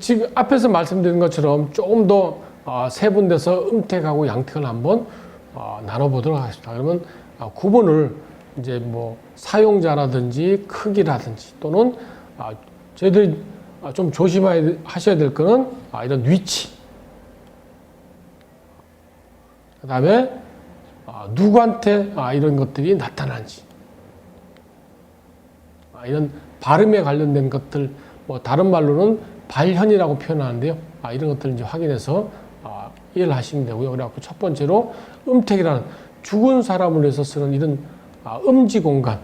지금 앞에서 말씀드린 것처럼 조금 더 아, 세분돼서 음택하고 양택을 한번 아, 나눠보도록 하겠습니다. 그러면 아, 구분을 이제 뭐 사용자라든지 크기라든지 또는 아, 저희들이 아, 좀 조심하셔야 될 거는 아, 이런 위치. 그 다음에 아, 누구한테 아, 이런 것들이 나타나는지. 아, 이런 발음에 관련된 것들, 뭐 다른 말로는 발현이라고 표현하는데요. 아, 이런 것들을 이제 확인해서 아, 이해를 하시면 되고요. 그래갖고 첫 번째로 음택이라는 죽은 사람을 위해서 쓰는 이런 아, 음지 공간,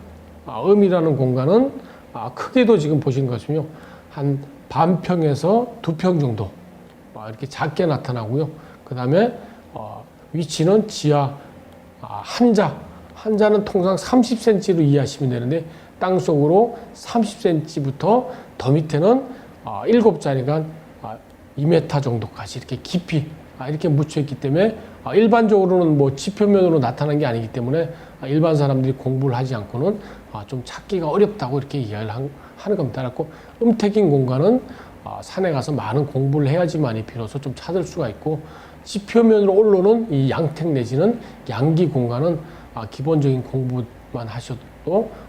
아, 음이라는 공간은 아, 크기도 지금 보신 것이며 한 반평에서 두 평 정도 아, 이렇게 작게 나타나고요. 그 다음에 어, 위치는 지하 아, 한자, 한자는 통상 30cm로 이해하시면 되는데 땅 속으로 30cm부터 더 밑에는 아, 7자리가 아, 2m 정도까지 이렇게 깊이 아, 이렇게 묻혀 있기 때문에 아, 일반적으로는 뭐 지표면으로 나타난 게 아니기 때문에 아, 일반 사람들이 공부를 하지 않고는 아, 좀 찾기가 어렵다고 이렇게 이야기를 한- 하는 겁니다. 그래서 음택인 공간은 아, 산에 가서 많은 공부를 해야지만이 비로소 좀 찾을 수가 있고 지표면으로 올라오는 이 양택 내지는 양기 공간은 아, 기본적인 공부만 하셔도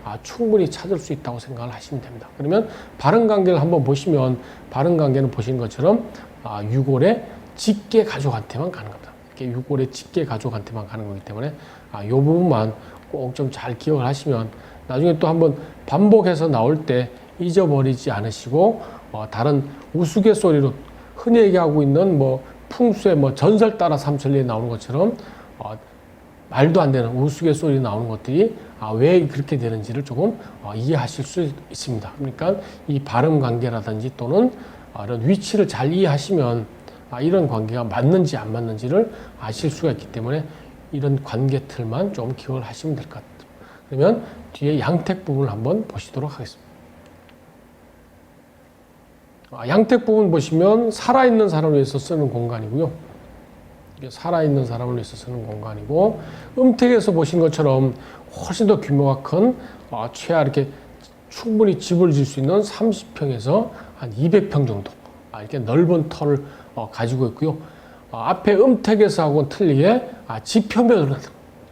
아, 충분히 찾을 수 있다고 생각을 하시면 됩니다. 그러면 발음 관계를 한번 보시면 발음 관계는 보신 것처럼 아, 유골의 직계 가족한테만 가는 겁니다. 이렇게 유골의 직계 가족한테만 가는 거기 때문에 아, 이 부분만 꼭 좀 잘 기억을 하시면 나중에 또 한번 반복해서 나올 때 잊어버리지 않으시고 어, 다른 우스갯소리로 흔히 얘기하고 있는 뭐 풍수의 뭐 전설 따라 삼천리에 나오는 것처럼 어, 말도 안 되는 우스갯소리 나오는 것들이 아, 왜 그렇게 되는지를 조금 어, 이해하실 수 있습니다. 그러니까 이 발음 관계라든지 또는 어, 이런 위치를 잘 이해하시면 아, 이런 관계가 맞는지 안 맞는지를 아실 수가 있기 때문에 이런 관계 틀만 좀 기억을 하시면 될 것 같아요. 그러면 뒤에 양택 부분을 한번 보시도록 하겠습니다. 아, 양택 부분 보시면 살아있는 사람을 위해서 쓰는 공간이고요. 살아있는 사람을 위해서 쓰는 공간이고 음택에서 보신 것처럼 훨씬 더 규모가 큰 어, 최하 이렇게 충분히 집을 질 수 있는 30평에서 한 200평 정도 아, 이렇게 넓은 터를 어, 가지고 있고요. 어, 앞에 음택에서하고는 틀리게 아, 지표면으로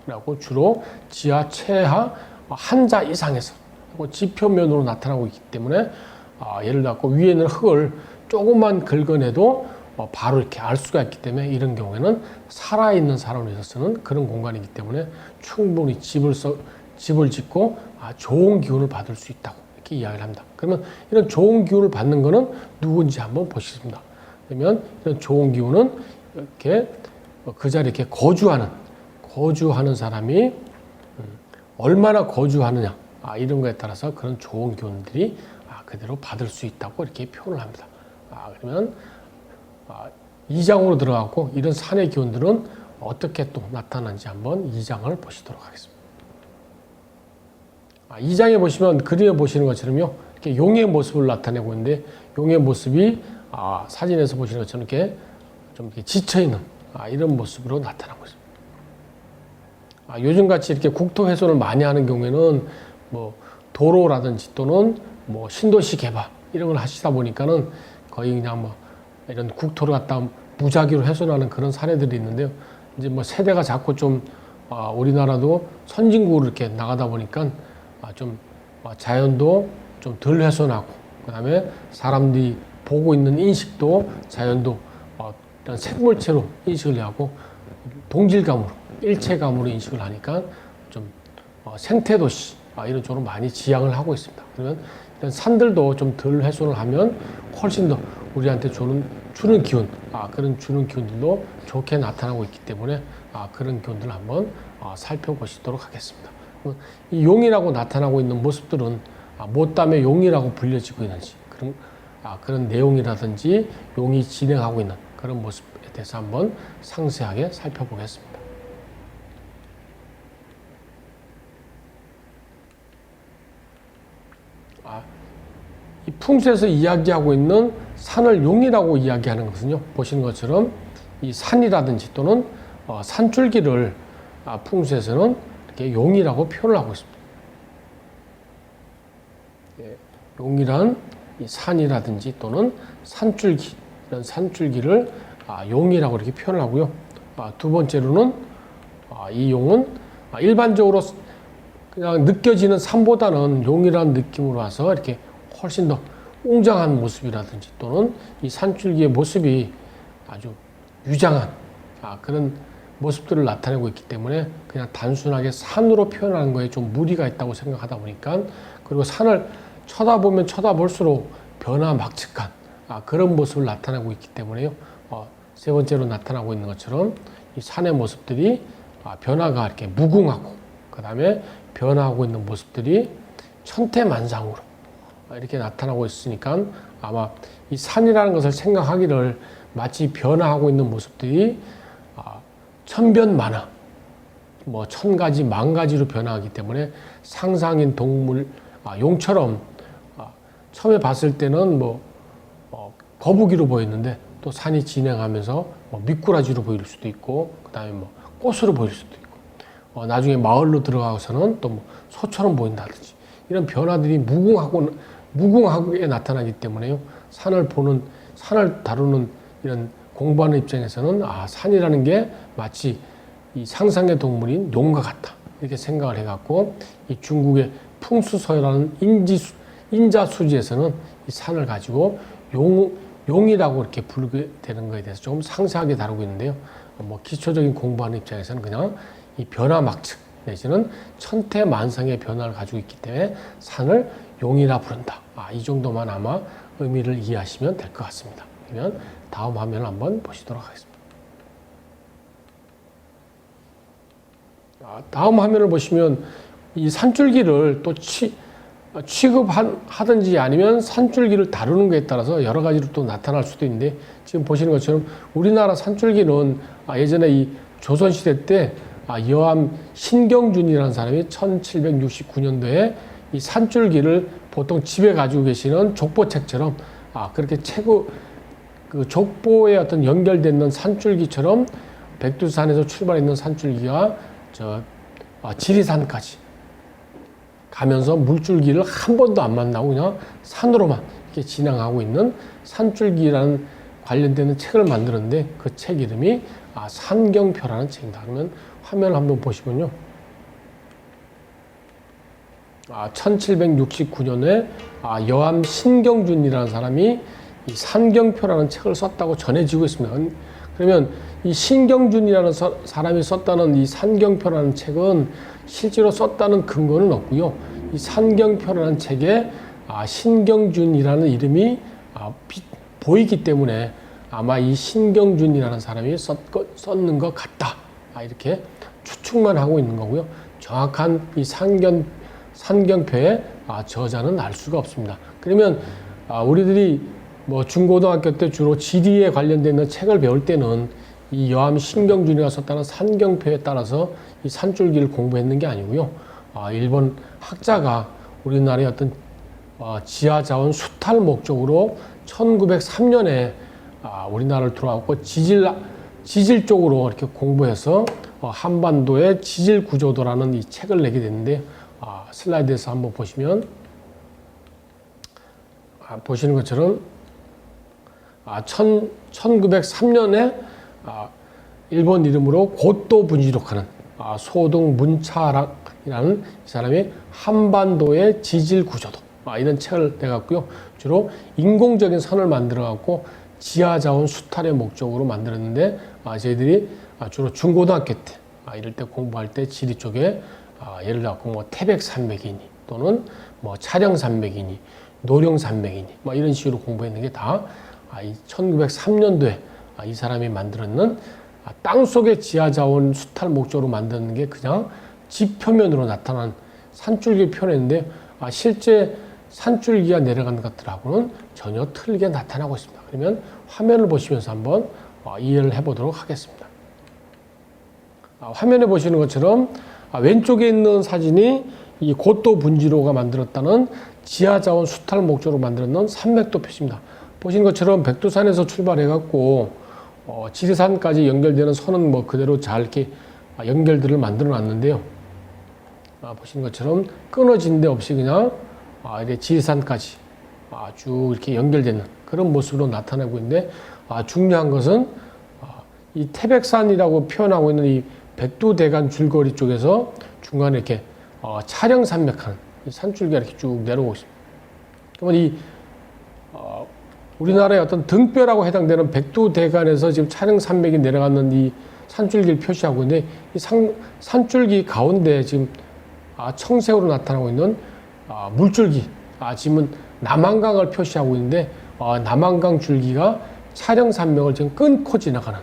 라고 주로 지하 최하 어, 한자 이상에서 그리고 지표면으로 나타나고 있기 때문에 아, 예를 들어 위에는 흙을 조금만 긁어내도 어, 바로 이렇게 알 수가 있기 때문에 이런 경우에는 살아있는 사람을 위해서 쓰는 그런 공간이기 때문에 충분히 집을 써, 집을 짓고 아, 좋은 기운을 받을 수 있다고 이렇게 이야기를 합니다. 그러면 이런 좋은 기운을 받는 거는 누군지 한번 보시겠습니다. 그러면 이런 좋은 기운은 이렇게 어, 그 자리에 이렇게 거주하는 거주하는 사람이 음, 얼마나 거주하느냐 아, 이런 거에 따라서 그런 좋은 기운들이 아, 그대로 받을 수 있다고 이렇게 표현을 합니다. 아, 그러면 아, 2장으로 들어가고 이런 산의 기운들은 어떻게 또 나타나는지 한번 2장을 보시도록 하겠습니다. 아, 2장에 보시면 그림에 보시는 것처럼요. 이렇게 용의 모습을 나타내고 있는데 용의 모습이 아, 사진에서 보시는 것처럼 이렇게 좀 이렇게 지쳐 있는 아, 이런 모습으로 나타나고 있습니다. 아, 요즘 같이 이렇게 국토 훼손을 많이 하는 경우에는 뭐 도로라든지 또는 뭐 신도시 개발 이런 걸 하시다 보니까는 거의 그냥 뭐 이런 국토를 갖다 무작위로 훼손하는 그런 사례들이 있는데요. 이제 뭐 세대가 자꾸 좀 아, 우리나라도 선진국으로 이렇게 나가다 보니까 아, 좀 아, 자연도 좀 덜 훼손하고 그다음에 사람들이 보고 있는 인식도 자연도 어, 이런 생물체로 인식을 하고 동질감으로 일체감으로 인식을 하니까 좀 어, 생태도시 아, 이런 쪽으로 많이 지향을 하고 있습니다. 그러면 이런 산들도 좀 덜 훼손을 하면 훨씬 더 우리한테 주는 주는 기운 아, 그런 주는 기운들도 좋게 나타나고 있기 때문에 아, 그런 기운들을 한번 어, 살펴보시도록 하겠습니다. 이 용이라고 나타나고 있는 모습들은 아, 뭐 때문에 용이라고 불려지고 있는지 그런 아, 그런 내용이라든지 용이 진행하고 있는 그런 모습에 대해서 한번 상세하게 살펴보겠습니다. 아, 이 풍수에서 이야기하고 있는 산을 용이라고 이야기하는 것은요. 보시는 것처럼 이 산이라든지 또는 어, 산줄기를 아, 풍수에서는 이렇게 용이라고 표현을 하고 있습니다. 예, 용이란 이 산이라든지 또는 산줄기 이런 산줄기를 아, 용이라고 이렇게 표현하고요. 아, 두 번째로는 아, 이 용은 아, 일반적으로 그냥 느껴지는 산보다는 용이라는 느낌으로 와서 이렇게 훨씬 더 웅장한 모습이라든지 또는 이 산줄기의 모습이 아주 유장한 아, 그런 모습들을 나타내고 있기 때문에 그냥 단순하게 산으로 표현하는 거에 좀 무리가 있다고 생각하다 보니까 그리고 산을 쳐다보면 쳐다볼수록 변화막측한 아, 그런 모습을 나타내고 있기 때문에요. 어, 세 번째로 나타나고 있는 것처럼 이 산의 모습들이 아, 변화가 이렇게 무궁하고 그 다음에 변화하고 있는 모습들이 천태만상으로 이렇게 나타나고 있으니까 아마 이 산이라는 것을 생각하기를 마치 변화하고 있는 모습들이 아, 천변만화, 뭐 천 가지 만 가지로 변화하기 때문에 상상인 동물 아, 용처럼 아, 처음에 봤을 때는 뭐 어, 거북이로 보였는데 또 산이 진행하면서 뭐 미꾸라지로 보일 수도 있고 그다음에 뭐 꽃으로 보일 수도 있고 어, 나중에 마을로 들어가서는 또 뭐 소처럼 보인다든지 이런 변화들이 무궁하고 무궁하게 나타나기 때문에요. 산을 보는 산을 다루는 이런 공부하는 입장에서는 아 산이라는 게 마치 이 상상의 동물인 용과 같다 이렇게 생각을 해갖고 이 중국의 풍수서라는 인지 인자 수지에서는 이 산을 가지고 용 용이라고 이렇게 부르게 되는 것에 대해서 조금 상세하게 다루고 있는데요. 뭐 기초적인 공부하는 입장에서는 그냥 이 변화막측 내지는 천태만상의 변화를 가지고 있기 때문에 산을 용이라 부른다. 아, 이 정도만 아마 의미를 이해하시면 될 것 같습니다. 그러면 다음 화면을 한번 보시도록 하겠습니다. 아, 다음 화면을 보시면 이 산줄기를 또 취, 취급하든지 아니면 산줄기를 다루는 것에 따라서 여러 가지로 또 나타날 수도 있는데 지금 보시는 것처럼 우리나라 산줄기는 아, 예전에 이 조선시대 때 아, 여암 신경준이라는 사람이 1769년도에 이 산줄기를 보통 집에 가지고 계시는 족보책처럼 아, 그렇게 책의 그 족보에 어떤 연결되는 산줄기처럼 백두산에서 출발했는 산줄기가 저 아, 지리산까지 가면서 물줄기를 한 번도 안 만나고 그냥 산으로만 이렇게 진행하고 있는 산줄기라는 관련되는 책을 만들었는데 그 책 이름이 아, 산경표라는 책입니다. 그러면 화면을 한번 보시면요. 아, 1769년에 아, 여암 신경준이라는 사람이 이 산경표라는 책을 썼다고 전해지고 있습니다. 그러면 이 신경준이라는 서, 사람이 썼다는 이 산경표라는 책은 실제로 썼다는 근거는 없고요. 이 산경표라는 책에 아, 신경준이라는 이름이 아, 비, 보이기 때문에 아마 이 신경준이라는 사람이 썼, 썼는 것 같다. 아, 이렇게 추측만 하고 있는 거고요. 정확한 이 산경, 산경표의 아, 저자는 알 수가 없습니다. 그러면 아, 우리들이 뭐 중고등학교 때 주로 지리에 관련된 책을 배울 때는 이 여암 신경준이가 썼다는 산경표에 따라서 이 산줄기를 공부했는 게 아니고요. 아, 일본 학자가 우리나라의 어떤 어, 지하자원 수탈 목적으로 1903년에 아, 우리나라를 들어왔고 지질 지질 쪽으로 이렇게 공부해서 어, 한반도의 지질 구조도라는 이 책을 내게 됐는데 아, 슬라이드에서 한번 보시면 아, 보시는 것처럼 아, 천, 1903년에 아, 일본 이름으로 고도 분지록하는 아, 소동 문차락이라는 이 사람이 한반도의 지질 구조도 아, 이런 책을 내갔고요. 주로 인공적인 선을 만들어 갖고 지하 자원 수탈의 목적으로 만들었는데 아, 저희들이 아, 주로 중고등학교 때 아, 이럴 때 공부할 때 지리 쪽에 아, 예를 들어 뭐 태백 산맥이니 또는 뭐 차령 산맥이니 노령 산맥이니 뭐 이런 식으로 공부했는 게 다 아, 이 1903년도에 아, 이 사람이 만들었는 아, 땅 속의 지하 자원 수탈 목적으로 만드는 게 그냥 지 표면으로 나타난 산줄기 표현인데 아, 실제 산줄기가 내려가는 것들하고는 전혀 틀리게 나타나고 있습니다. 그러면 화면을 보시면서 한번 어, 이해를 해보도록 하겠습니다. 아, 화면에 보시는 것처럼 아, 왼쪽에 있는 사진이 이 고도 분지로가 만들었다는 지하자원 수탈 목적으로 만들었는 산맥도 표시입니다. 보시는 것처럼 백두산에서 출발해갖고 어, 지리산까지 연결되는 선은 뭐 그대로 잘 이렇게 아, 연결들을 만들어 놨는데요. 아, 보시는 것처럼 끊어진 데 없이 그냥 아, 이렇게 지리산까지 아, 쭉 이렇게 연결되는 그런 모습으로 나타나고 있는데 아, 중요한 것은 아, 이 태백산이라고 표현하고 있는 이 백두대간 줄거리 쪽에서 중간에 이렇게 어, 차량 산맥하는 이 산줄기가 이렇게 쭉 내려오고 있습니다. 그러면 이 어, 우리나라의 어떤 등뼈라고 해당되는 백두대간에서 지금 차량 산맥이 내려가는 이 산줄기를 표시하고 있는데 이 산, 산줄기 가운데 지금 아, 청색으로 나타나고 있는 아, 물줄기, 아, 지금은 남한강을 표시하고 있는데 아, 남한강 줄기가 차량 산맥을 지금 끊고 지나가는.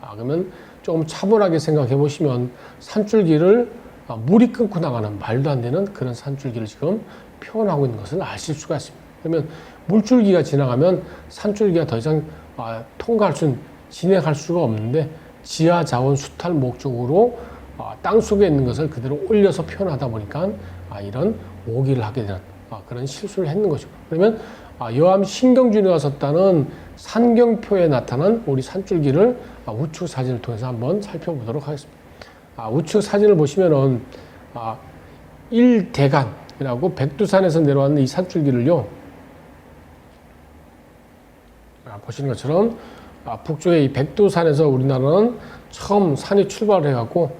아, 그러면 조금 차분하게 생각해 보시면 산줄기를 아, 물이 끊고 나가는 말도 안 되는 그런 산줄기를 지금 표현하고 있는 것을 아실 수가 있습니다. 그러면 물줄기가 지나가면 산줄기가 더 이상 아, 통과할 수 진행할 수가 없는데 지하 자원 수탈 목적으로 아, 땅 속에 있는 것을 그대로 올려서 표현하다 보니까 아, 이런 오기를 하게 되는 아, 그런 실수를 했는 것이고 그러면 아, 여암 신경준이가 섰다는 산경표에 나타난 우리 산줄기를 아, 우측 사진을 통해서 한번 살펴보도록 하겠습니다. 아, 우측 사진을 보시면은 아, 일대간이라고 백두산에서 내려왔는 이 산줄기를요. 아, 보시는 것처럼 아, 북쪽의 이 백두산에서 우리나라는 처음 산이 출발을 해갖고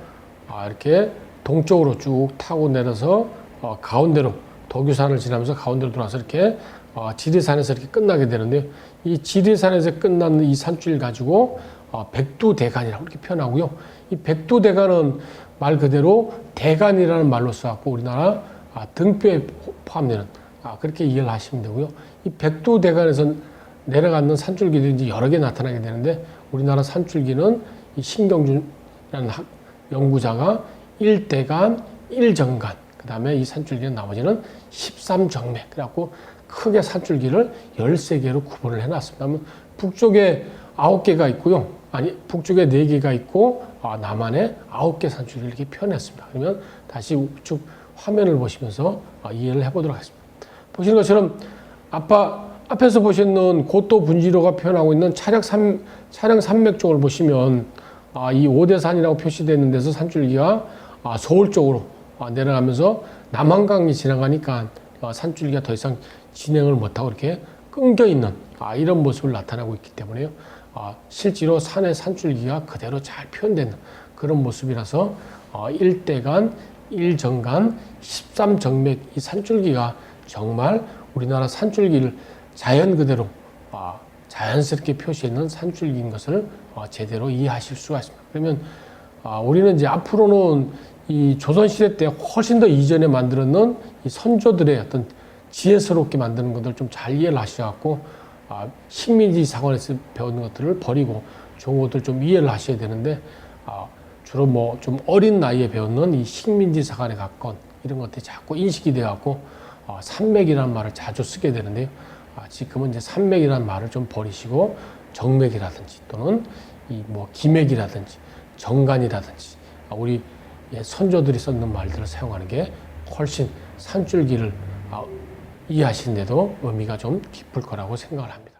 아, 이렇게 동쪽으로 쭉 타고 내려서 어, 가운데로 도규산을 지나면서 가운데로 들어와서 이렇게 어, 지리산에서 이렇게 끝나게 되는데요. 이 지리산에서 끝나는 이 산줄 가지고 어, 백두대간이라고 이렇게 표현하고요. 이 백두대간은 말 그대로 대간이라는 말로 써갖고 우리나라 아, 등뼈에 포함되는 아, 그렇게 이해를 하시면 되고요. 이 백두대간에서 내려가는 산줄기들이 여러 개 나타나게 되는데 우리나라 산줄기는 이 신경준이라는 학, 연구자가 1대간, 1정간, 그 다음에 이 산줄기는 나머지는 13정맥, 그래갖고 크게 산줄기를 13개로 구분을 해놨습니다. 그러면 북쪽에 9개가 있고요. 아니, 북쪽에 4개가 있고, 아, 남한에 9개 산줄기를 이렇게 표현했습니다. 그러면 다시 우측 화면을 보시면서 아, 이해를 해보도록 하겠습니다. 보시는 것처럼 아빠 앞에서 보시는 고도 분지로가 표현하고 있는 차량 산 차량 산맥 쪽을 보시면 아, 이 오대산이라고 표시되어 있는 데서 산줄기가 아, 서울 쪽으로 아, 내려가면서 남한강이 지나가니까 아, 산줄기가 더 이상 진행을 못하고 이렇게 끊겨 있는 아, 이런 모습을 나타나고 있기 때문에요. 아, 실제로 산의 산줄기가 그대로 잘 표현되는 그런 모습이라서 어, 일대간, 일정간, 13정맥 이 산줄기가 정말 우리나라 산줄기를 자연 그대로 아, 자연스럽게 표시했는 산줄기인 것을 어, 제대로 이해하실 수가 있습니다. 그러면 아, 우리는 이제 앞으로는 이 조선시대 때 훨씬 더 이전에 만들었는 이 선조들의 어떤 지혜스럽게 만드는 것들 좀 잘 이해를 하셔갖고 아, 식민지 사관에서 배운 것들을 버리고 좋은 것들 좀 이해를 하셔야 되는데 아, 주로 뭐 좀 어린 나이에 배웠는 이 식민지 사관에 가까운 이런 것들이 자꾸 인식이 돼갖고 아, 산맥이라는 말을 자주 쓰게 되는데요. 아, 지금은 이제 산맥이라는 말을 좀 버리시고 정맥이라든지 또는 이 뭐 기맥이라든지 정간이라든지 아, 우리 예, 선조들이 썼는 말들을 사용하는 게 훨씬 산줄기를 아, 이해하시는데도 의미가 좀 깊을 거라고 생각을 합니다.